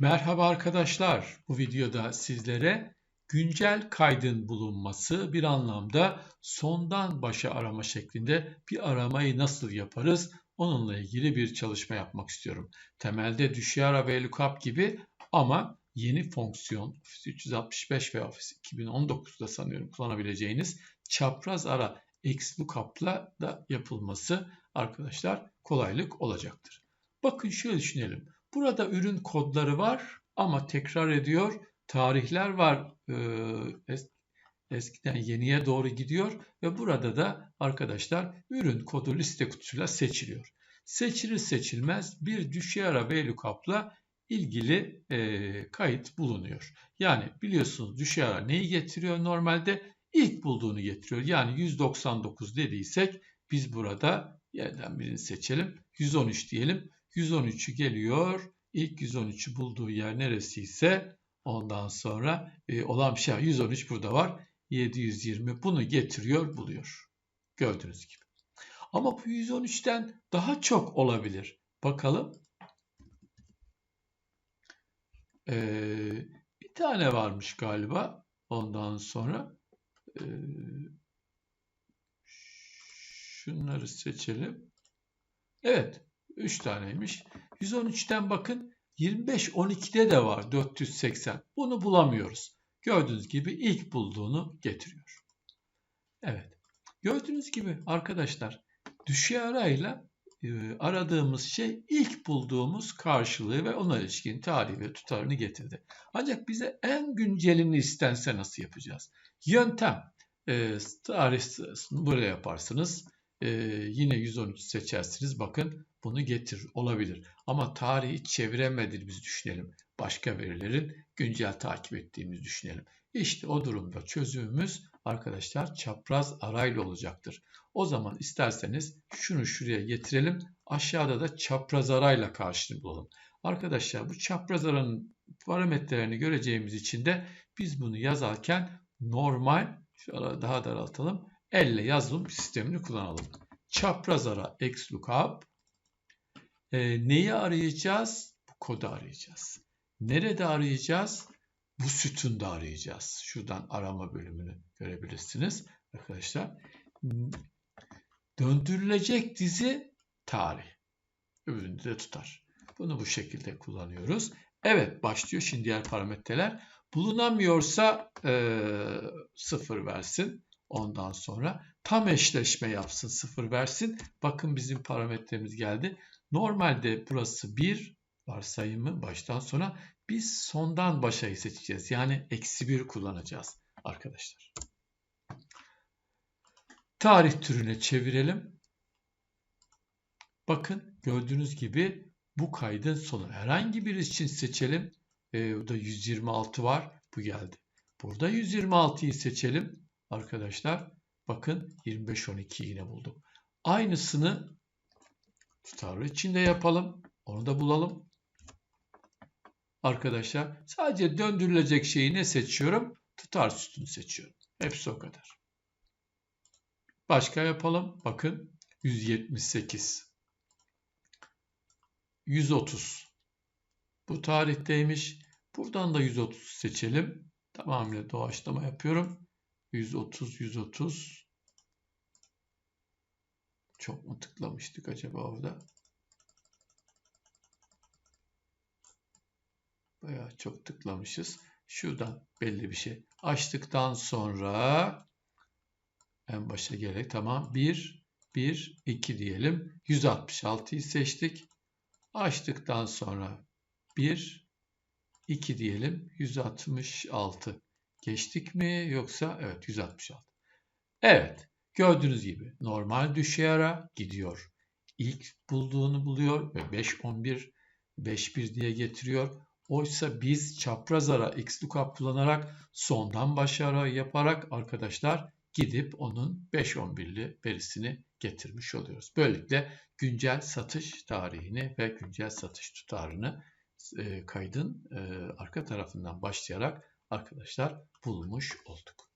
Merhaba arkadaşlar. Bu videoda sizlere güncel kaydın bulunması bir anlamda sondan başa arama şeklinde bir aramayı nasıl yaparız onunla ilgili bir çalışma yapmak istiyorum. Temelde düşey ara ve lookup gibi ama yeni fonksiyon Office 365 ve Office 2019'da sanıyorum kullanabileceğiniz çapraz ara XLOOKUP'la da yapılması arkadaşlar kolaylık olacaktır. Bakın şöyle düşünelim. Burada ürün kodları var ama tekrar ediyor. Tarihler var. Ee, eskiden yeniye doğru gidiyor ve burada da arkadaşlar ürün kodu liste kutusuyla seçiliyor. Seçilir seçilmez bir düşey ara VLOOKUP'la ilgili e, kayıt bulunuyor. Yani biliyorsunuz düşey ara neyi getiriyor normalde? İlk bulduğunu getiriyor. Yani 199 dediysek biz burada yerden birini seçelim. 113 diyelim. 113'ü geliyor. İlk 113'ü bulduğu yer neresiyse ondan sonra e, olan bir şey 113 burada var. 720 bunu getiriyor buluyor. Gördüğünüz gibi. Ama bu 113'ten daha çok olabilir. Bakalım. Ee, bir tane varmış galiba. Ondan sonra e, şunları seçelim. Evet. 3 taneymiş. 113'ten bakın 25 12'de de var 480. Bunu bulamıyoruz. Gördüğünüz gibi ilk bulduğunu getiriyor. Evet. Gördüğünüz gibi arkadaşlar düşey arayla e, aradığımız şey ilk bulduğumuz karşılığı ve ona ilişkin tarihi ve tutarını getirdi. Ancak bize en güncelini istense nasıl yapacağız? Yöntem. E, tarih buraya yaparsınız. E, yine 113 seçersiniz. Bakın bunu getir olabilir. Ama tarihi çeviremediğimizi düşünelim. Başka verilerin güncel takip ettiğimizi düşünelim. İşte o durumda çözümümüz arkadaşlar çapraz arayla olacaktır. O zaman isterseniz şunu şuraya getirelim. Aşağıda da çapraz arayla karşılığı bulalım. Arkadaşlar bu çapraz aranın parametrelerini göreceğimiz için de biz bunu yazarken normal, ara daha daraltalım, elle yazılım sistemini kullanalım. Çapraz ara xlookup e, neyi arayacağız? Bu kodu arayacağız. Nerede arayacağız? Bu sütunda arayacağız. Şuradan arama bölümünü görebilirsiniz arkadaşlar. Döndürülecek dizi tarih. Öbüründe de tutar. Bunu bu şekilde kullanıyoruz. Evet başlıyor şimdi diğer parametreler. Bulunamıyorsa e, sıfır versin. Ondan sonra tam eşleşme yapsın sıfır versin. Bakın bizim parametremiz geldi. Normalde burası 1 varsayımı baştan sona biz sondan başayı seçeceğiz. Yani eksi 1 kullanacağız arkadaşlar. Tarih türüne çevirelim. Bakın gördüğünüz gibi bu kaydın sonu. Herhangi bir için seçelim. E, burada 126 var. Bu geldi. Burada 126'yı seçelim. Arkadaşlar bakın 25-12 yine bulduk. Aynısını tutarlı içinde yapalım. Onu da bulalım. Arkadaşlar sadece döndürülecek şeyi ne seçiyorum? Tutar sütunu seçiyorum. Hepsi o kadar. Başka yapalım. Bakın 178. 130. Bu tarihteymiş. Buradan da 130 seçelim. Tamamıyla doğaçlama yapıyorum. 130, 130. Çok mu tıklamıştık acaba orada? Bayağı çok tıklamışız. Şuradan belli bir şey. Açtıktan sonra en başa gerek tamam. 1, 1, 2 diyelim. 166'yı seçtik. Açtıktan sonra 1, 2 diyelim. 166. Geçtik mi yoksa evet 166. Evet. Gördüğünüz gibi normal düşey ara gidiyor. İlk bulduğunu buluyor ve 5 11 5 1 diye getiriyor. Oysa biz çapraz ara xlookup kullanarak sondan başa ara yaparak arkadaşlar gidip onun 5 11'li verisini getirmiş oluyoruz. Böylelikle güncel satış tarihini ve güncel satış tutarını e, kaydın e, arka tarafından başlayarak arkadaşlar bulmuş olduk.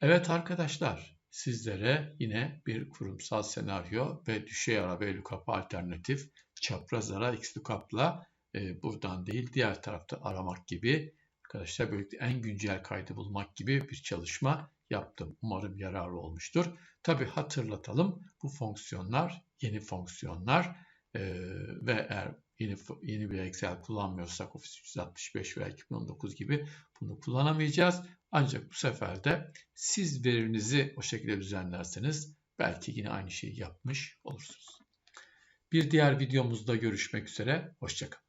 Evet arkadaşlar sizlere yine bir kurumsal senaryo ve düşey ara ve lookup alternatif çapraz ara xlookup'la e, buradan değil diğer tarafta aramak gibi arkadaşlar böylelikle en güncel kaydı bulmak gibi bir çalışma yaptım. Umarım yararlı olmuştur. Tabi hatırlatalım bu fonksiyonlar yeni fonksiyonlar e, ve eğer yeni, yeni bir Excel kullanmıyorsak Office 365 veya 2019 gibi bunu kullanamayacağız. Ancak bu sefer de siz verinizi o şekilde düzenlerseniz belki yine aynı şeyi yapmış olursunuz. Bir diğer videomuzda görüşmek üzere. Hoşçakalın.